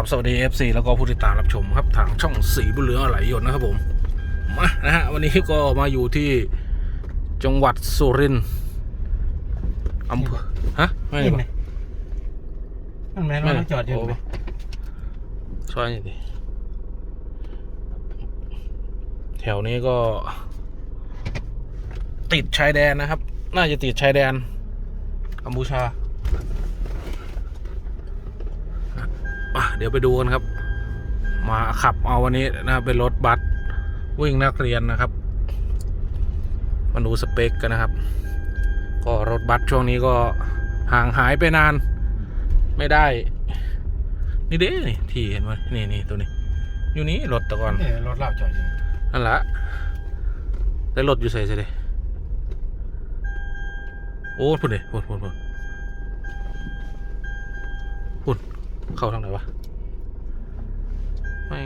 ราบสวัสดี FC แล้วก็ผู้ติดตามรับชมครับทางช่องสีบุญเหลืองไหลหยดนะครับผมมานะฮะวันนี้ก็มาอยู่ที่จังหวัดสุรินทร์อำเภอฮะไม่นี่ได้ไหมปะมันแม่นไม่ว่าจอดอยู่ไหมซอยนี่ดิแถวนี้ก็ ติดชายแดนนะครับ น่าจะติดชายแดนกัมพูชาอะ เดี๋ยวไปดูกันครับ มาขับเอาวันนี้นะครับเป็นรถบัสวิ่งนักเรียนนะครับ มาดูสเปคกันนะครับ ก็รถบัสช่วงนี้ก็ห่างหายไปนาน ไม่ได้ นี่เด้นี่ที่เห็นไหมนี่นี่ตัวนี้ อยู่นี้รถแตะก่อนนี่รถเราจอดอยู่นั่นละแต่รถอยู่ใส่ใส่เลยโอ้พุ่นเด้พุ่นพุ่นพุ่นพุ่น เข้าทางไหนวะ ไม่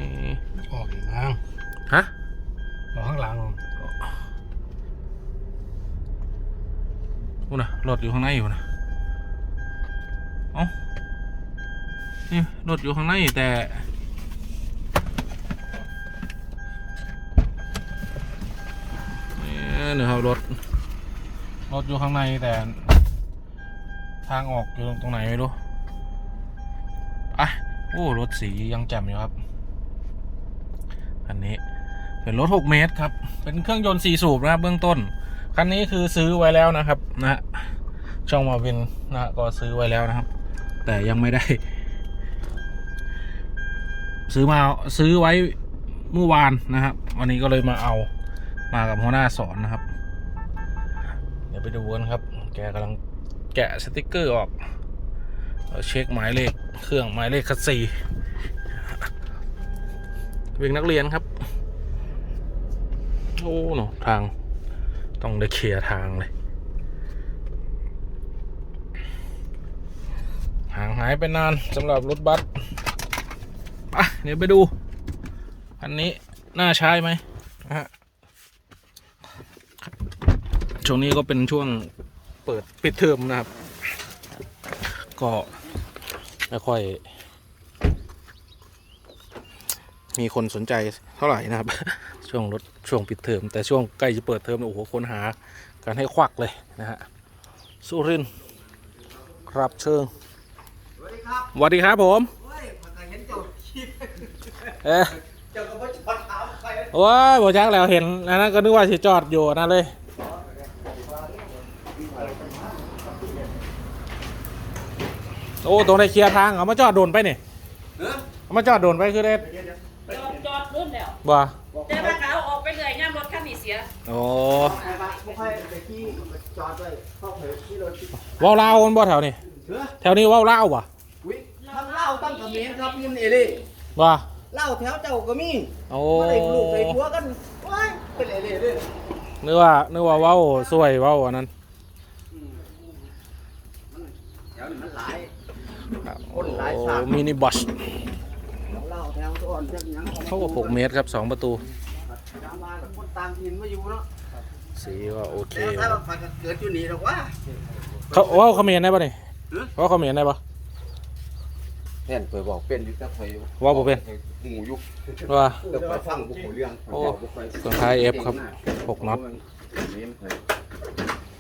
ออกอีกมั้งฮะ ออกข้างหลังพุ่นนะรถอยู่ข้างในอยู่นะเอ้านี่รถอยู่ข้างในแต่นี่นะครับรถ รถอยู่ข้างในแต่ ทางออกอยู่ตรงไหนไม่รู้อะ โอ้รถสียังแจ่มอยู่ครับอันนี้เป็นรถ 6 เมตรครับ เป็นเครื่องยนต์4สูบนะครับเบื้องต้น คันนี้คือซื้อไว้แล้วนะครับนะฮะช่องมาวินนะฮะก็ซื้อไว้แล้วนะครับ แต่ยังไม่ได้ ซื้อมาซื้อไว้เมื่อวานนะครับ วันนี้ก็เลยมาเอามากับหัวหน้าสอนนะครับ เดี๋ยวไปดูกันครับ แกกำลังแกะสติกเกอร์ออก เช็คหมายเลขเครื่องหมายเลขคัสซีวิ่งนักเรียนครับ โอ้หนทาง ต้องได้เคลียร์ทางเลย ห่างหายไปนานสำหรับรถบัสอะเดี๋ยวไปดู อันนี้ น่าใช้ไหมฮะช่วงนี้ก็เป็นช่วงเปิดปิดเทอมนะครับ ก็ ไม่ค่อย มีคนสนใจเท่าไหร่นะครับ ช่วงรถช่วงปิดเทอมแต่ช่วงใกล้จะเปิดเทอมเนี่ยโอ้โหคนหากันให้ควักเลยนะฮะสุรินทร์ครับเชิงสวัสดีครับสวัสดีครับผมเฮ้ยมันก็เห็นเจ้าคิดเอ๊ะเจ้าก็บ่จอดถามใครโอ้ยบอจักแล้วเห็นอันนั้นก็นึกว่าสิจอดอยู่นั่นเลย โอ้ตรงในเคลียร์ทางเอามาจอดโดนไปนี่เฮ้ยเอามาจอดโดนไปคือได้จอดจอดรุ่นแล้วบ่แต่ว่าเขาออกไปเลยย่ามรถคันนี้เสียโอ้ใครบ้างบ่ใครไปที่จอดไว้เข้าไปที่รถเว้าเล่าวกันบ่แถวนี้เฮ้ยแถวนี้เว้าเล่าวบ่วิทั้งเหล้าตั้งกระเมนครับยินเอเล่บ่เหล้าแถวเจ้าก็มีโอ้บ่ได้ลูกได้ผัวกันว้ายเป็นเอเล่เด้อนึกว่านึกว่าเว้าสวยเว้าอันนั้น แถวนี้มันหลาย โอ้คนหลายชาติมินิบัสเหล้าแถวตัวอ่อนจักหยังเขาก็หกเมตรครับสองประตูตามมากับคนต่างถิ่นมาอยู่เนาะสีก็โอเคแล้วถ้าว่าไปก็เกิดอยู่นี่ดอกว่าเขาเว้าเขมรได้ป่ะนี่เว้าเขมรได้ป่ะแท่นเคยบอกเป็นอยู่แต่เคยว่าบ่เป็นหมู่ยุคว่าแต่ไปฟังบุคคลเรื่องโอ้ส่วนท้าย F ครับหกน็อตเน้นเคย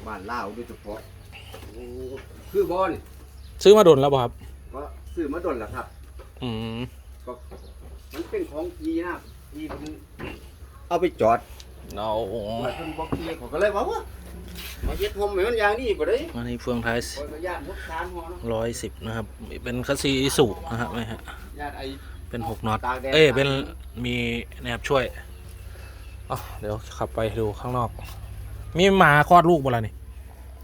บ้านลาวโดยเฉพาะโอ้คือบอล ซื้อมาโดนแล้วป่ะครับ ก็ซื้อมาดนล่ะครับ อืมก็มันเป็นของทีนะทีมันเอาไปจอดเอามาเพิ่นบอกทีเขาก็เลยว่าว่ามาเฮ็ดโฮมให้มันอย่างนี้บ่ได้อันนี้เฟืองท้ายข้อยก็ย่านรถคานหัวเนาะร้อยสิบนะครับ เป็นคัสซีอิสุนะครับไม่ฮะย่านไอ้ เป็นหกน็อต ตากแดด เอ้ย เป็นมีแนบช่วยอ๋อเดี๋ยวขับไปดูข้างนอก มีหมาคลอดลูกบ่ล่ะนี่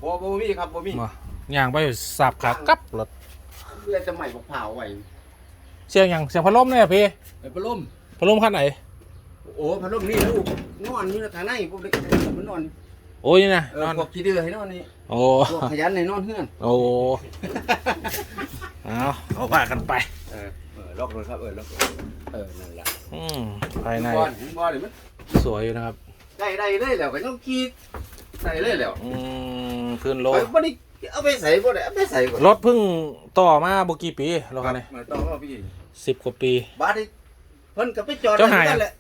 บ่บ่มีครับบ่มีมา ย่างไปสับขากับรถเพื่อจะใหม่บักเผาวไว้เสียงอย่างเสียงพัดลมเนี่ยพี่ไปพัดลมพัดลมขั้นไหนโอ้พัดลมนี่ลูกนอนอยู่ทางในพวกเด็กมันนอนโอ้ยนี่นะเออนอนพวกขี้ดื้อให้นอนนี่โอ้พวกขยันให้นอนเฮือนโอ้เอาเขาว่ากันไปเออเออล็อกเลยครับเออล็อกเออนั่นแหละอืมภายในบอลบอลเลยมันสวยอยู่นะครับได้ได้เลยแล้วก็ต้องขี่ใส่เลยแล้วอืมพื้นโลไปบ่ได้ เอาไปใส่บ่ได้เอาไปใส่บ่รถเพิ่งต่อมาบ่กี่ปีรถคันนี้มาต้องเอาพี่สิบกว่าปี บาดนี้เพิ่นก็ไปจอดเจ้าหายไว้นั่นแหละ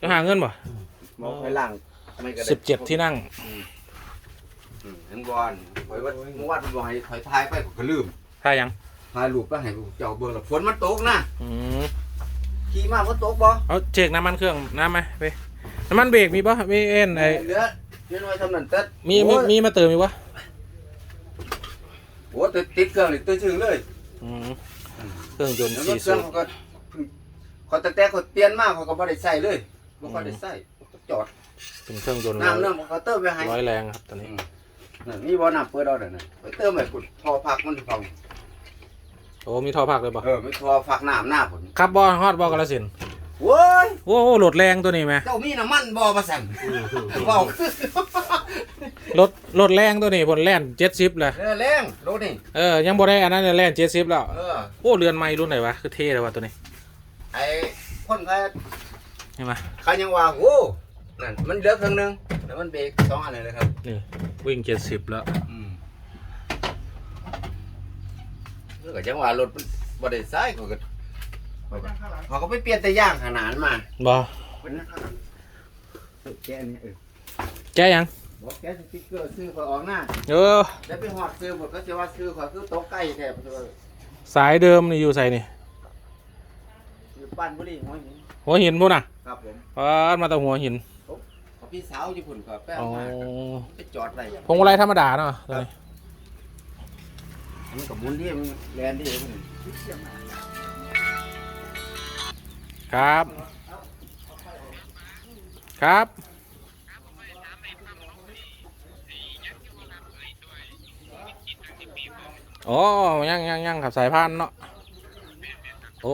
จะหาเงินบ่มองไปล่างไม่ก็ไสิบเจ็ดที่นั่ง อืมเห็นบ่อนข่อยว่าเมื่อวานเพิ่นบอกให้ถอยท้ายไปผมก็ลืมถ้ายัง ถ่ายรูปไปให้เจ้าเบิ่งแล้วฝนมันตกนะอืม ขี่มาฝนตกบ่เอาเช็คน้ำมันเครื่องน้ำไหมไปน้ำมันเบรกมีปะมีเอ็นไอเหลือเพียงไว้เท่านั้นเต็ดมีมีมีมาเติมอีกวะ โอ้ติดติดเครื่องนี่ตื่นถึงเลยอืมเครื่องยนต์แล้วรสี่ถเคสูรื่องบเขาก็เพิ่งเขาแต่แต่เขาเปลี่ยนมาเขาก็บ่ได้ใส่เลยบ่ค่อยได้ใส่จอดเป็นเครื่องยนต์น้ำเรื่องเขาเติมไปให้ ร้อยแรงครับตอนนี้ นั่นมีบ่อน้ำเปิดเอาเด้อนั่นไปเติมให้คุณพอพักมันฟังโอ้มีท่อพักเลยปะเออไม่พอฟักน้ำหน้าผมขับบอฮอดบอกระสินธุ์โว้ยโอ้โหโหลดแรงตัวนี้ไหมเจ้ามีน้ำมันบ่มาสั่งเว้า รถรถแรงตัวนี้ผลแล่นเจ็ดสิบเลยเออแรงรถนี่เออยังบ่ได้อันนั้นเลยแล่นเจ็ดสิบแล้วเออโอ้เรือนไม้รุ่นไหนวะคือเท่เลยว่ะตัวนี้ไอ้คนเขาเห็นไหมเขายังว่าโอ้นั่นมันเหลือครึ่งหนึงแล้วมันเบรกสองอันเลยเลยครับนี่วิ่งเจ็ดสิบแล้วอืมแล้วก็จังว่ารถมันบ่ได้ใช้เขาก็เขาก็ไปเปลี่ยนแต่ย่างขนานมาบอเป็นนะครับเออแกะนี่เออ แกยัง บอกแกะสติ๊กเกอร์ซื้อเขาออกหน้าเออ แล้วไปหอดซื้อหมดก็จะว่าซื้อเขาคือโต๊ะใกล้แทบจะว่าสายเดิมนี่อยู่ใส่นี่อยู่บ้านบุรีหัวหินหัวหินพุ่นอะครับผมปาดมาแต่หัวหินเขาพี่สาวญี่ปุ่นก็แป้งอ๋อมาไปจอดอะไรพวงมาลัยธรรมดาเนาะตัวนี้มันกับบุญที่มันแลนที่มันครับ ครับ โอ้ยังยังยังครับสายพานเนาะโอ้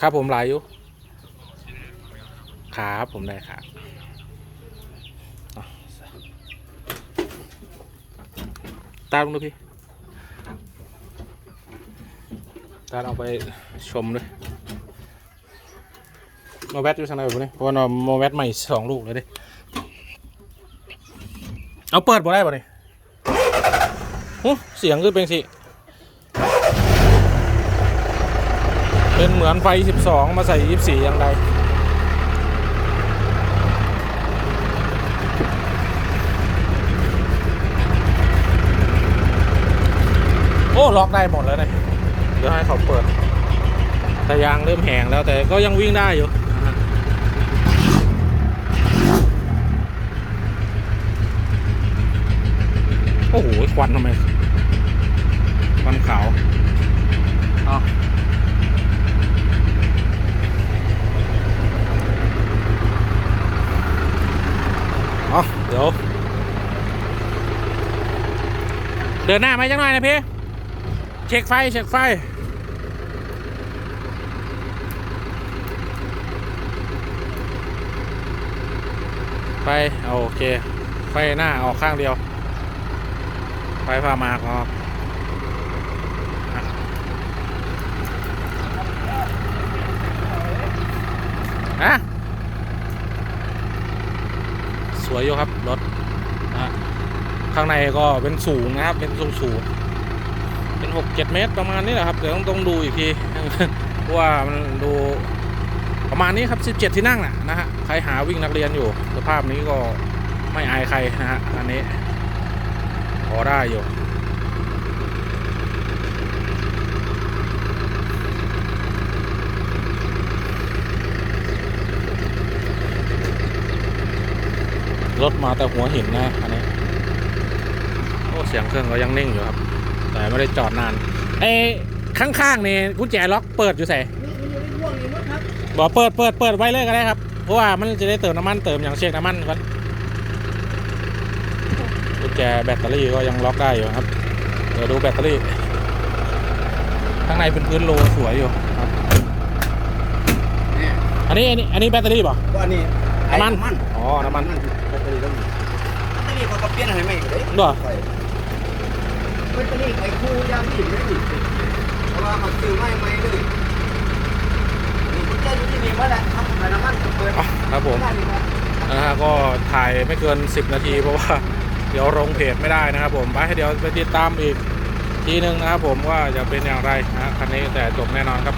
ครับผมหลายอยู่ครับผมได้ครับเอาตาลงดูพี่ตามเอาไปชมด้วยโมแวตอยู่ทางไหนบ่เนี่ยเพราะว่าเราโมแวตใหม่สองลูกเลยดิเอาเปิดบ่ได้บ่เนี่ย เสียงคือเป็นสิ เป็นเหมือนไฟ 12 มาใส่ 24 อย่างไรโอ้ ล็อกได้หมดแล้วเนี่ยเดี๋ยวให้เขาเปิด แต่ยางเริ่มแห้งแล้วแต่ก็ยังวิ่งได้อยู่นะฮะโอ้โห ควันทำไมควันขาวเอาเอาเดี๋ยว เดินหน้าไหมจังหน่อยนะพี่ เช็คไฟ เช็คไฟไฟเอาโอเค ไฟหน้าออกข้างเดียว ไฟพามาออกอะสวยอยู่ครับรถนะข้างในก็เป็นสูงนะครับ เป็นสูงสูงๆเป็นหกเจ็ดเมตรประมาณนี้แหละครับเดี๋ยวต้องต้องดูอีกทีว่ามันดูประมาณนี้ครับ17ที่นั่งนะนะฮะใครหาวิ่งนักเรียนอยู่ สภาพนี้ก็ไม่อายใครนะฮะอันนี้ พอได้อยู่รถมาแต่หัวหินนะอันนี้โอ้เสียงเครื่องก็ยังนิ่งอยู่ครับ แต่ไม่ได้จอดนานไอ้ข้างๆนี่กุญแจล็อกเปิดอยู่ใส่บอกเปิดเปิดเปิดไว้เลยก็ได้ครับ เพราะว่ามันจะได้เติมน้ำมันเติมอย่างเช็คน้ำมันก่อน แจแบตเตอรี่ก็ยังล็อกได้อยู่ครับ เดี๋ยวดูแบตเตอรี่ ข้างในเป็นพื้นโลสวยอยู่ครับเนี่ยอันนี้อันนี้อันนี้แบตเตอรี่ป่ะก็อันนี้ไอ้น้ำมันมันอ๋อ น้ำมันแบตเตอรี่ต้องมีแบตเตอรี่เขาก็เปลี่ยนให้ใหม่เลยบ่แบตเตอรี่ไอ้คู่ยางที่ไม่ดีเพราะว่าเขาซื้อใหม่ใหม่เลยนี่มันจะอยู่ที่นี่เมื่อไหร่ครับแต่น้ำมันก็เปิดอะครับผมได้เลยครับนะฮะก็ถ่ายไม่เกิน 10 นาทีเพราะว่า เดี๋ยวลงเพจไม่ได้นะครับผมไปเดี๋ยวไปติดตามอีกทีหนึ่งนะครับผมว่าจะเป็นอย่างไรนะคันนี้แต่จบแน่นอนครับ